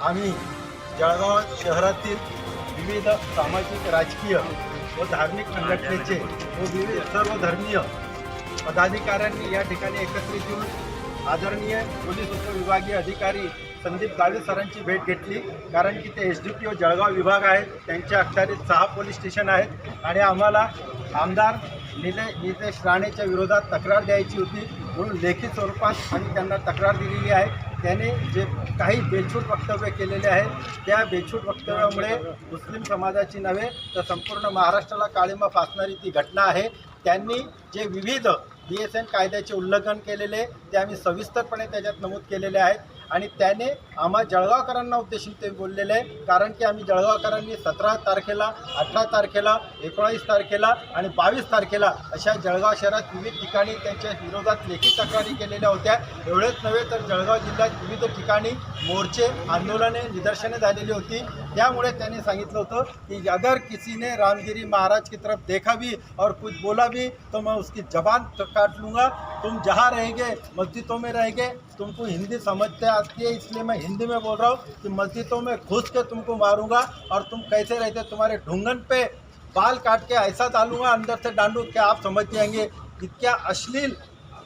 आम्ही जळगाव शहरातील विविध सामाजिक राजकीय व धार्मिक संघटनेचे व विविध सर्वधर्मीय पदाधिकाऱ्यांनी या ठिकाणी एकत्रित येऊन आदरणीय पोलीस उपविभागीय अधिकारी संदीप दावे सरांची भेट घेतली. कारण की ते S D P O Jalgaon विभाग आहेत. त्यांच्या अखत्यारीत सहा पोलीस स्टेशन आहेत. आणि आम्हाला आमदार निले नितेश राणेच्या विरोधात तक्रार द्यायची होती. म्हणून लेखी स्वरूपात आम्ही त्यांना तक्रार दिलेली आहे. त्याने जे काही बेछूट वक्तव्य केलेले आहेत त्या बेछूट वक्तव्यामुळे मुस्लिम समाजाची नव्हे तर संपूर्ण महाराष्ट्राला काळिंबा फासणारी ती घटना आहे. त्यांनी जे विविध बी एस एन कायद्याचे उल्लंघन केलेले ते आम्ही सविस्तरपणे त्याच्यात नमूद केलेले आहेत. आणि त्याने आम्हा जळगावकरांना उद्देशून ते बोललेले आहे कारण की आम्ही जळगावकरांनी सतरा तारखेला अठरा तारखेला एकोणावीस तारखेला आणि बावीस तारखेला अशा जळगाव शहरात विविध ठिकाणी त्यांच्या विरोधात लेखी तक्रारी केलेल्या होत्या. एवढेच नव्हे तर जळगाव जिल्ह्यात विविध ठिकाणी मोर्चे आंदोलने निदर्शने झालेली होती. त्यामुळे त्यांनी सांगितलं होतं की अगर किसीने रामगिरी महाराज की तरफ देखा भी और कुछ बोला भी तो मैं उसकी जबान काट लूँगा। तुम जहाँ रहेंगे मस्जिदों में रहेंगे तुमको हिंदी समझते आती है, इसलिए मैं हिंदी में बोल रहा हूँ कि मस्जिदों में घुस के तुमको मारूँगा और तुम कैसे रहते तुम्हारे ढूंगन पे बाल काट के ऐसा डालूँगा, अंदर से डांडू, क्या आप समझ जाएँगे कि क्या अश्लील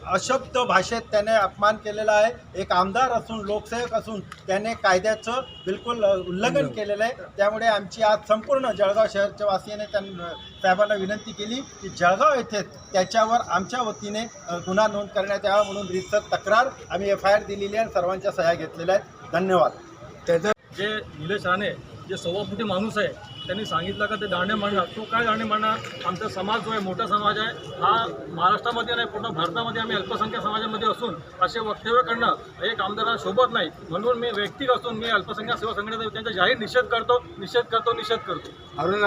अशब्द भाषेत त्याने अपमान केलेला आहे. एक आमदार असून लोकसेवक असून त्याने कायद्याचं बिलकुल उल्लंघन केलेलं आहे. त्यामुळे आमची आज संपूर्ण जळगाव शहरच्या वासियाने त्यांना साहेबांना विनंती केली की जळगाव येथे त्याच्यावर आमच्या वतीने गुन्हा नोंद करण्यात यावा म्हणून रीतसर तक्रार आम्ही एफ आय आर दिलेली आहे आणि सर्वांच्या सह्या घेतलेल्या आहेत. धन्यवाद. त्याचं जे निलेश राणे जे सव्वा फुटी माणूस आहे त्यांनी सांगितलं का ते दाणे मांडणार. तो काय दाणे मांडणार? आमचा समाज जो आहे मोठा समाज आहे हा महाराष्ट्रामध्ये नाही पूर्ण भारतामध्ये आम्ही अल्पसंख्याक समाजामध्ये असून असे वक्तव्य करणं हे एक आमदाराला शोभत नाही. म्हणून मी वैयक्तिक असून मी अल्पसंख्याक सेवा संघटनेचा त्यांचा जाहीर निषेध करतो निषेध करतो निषेध करतो. अरुण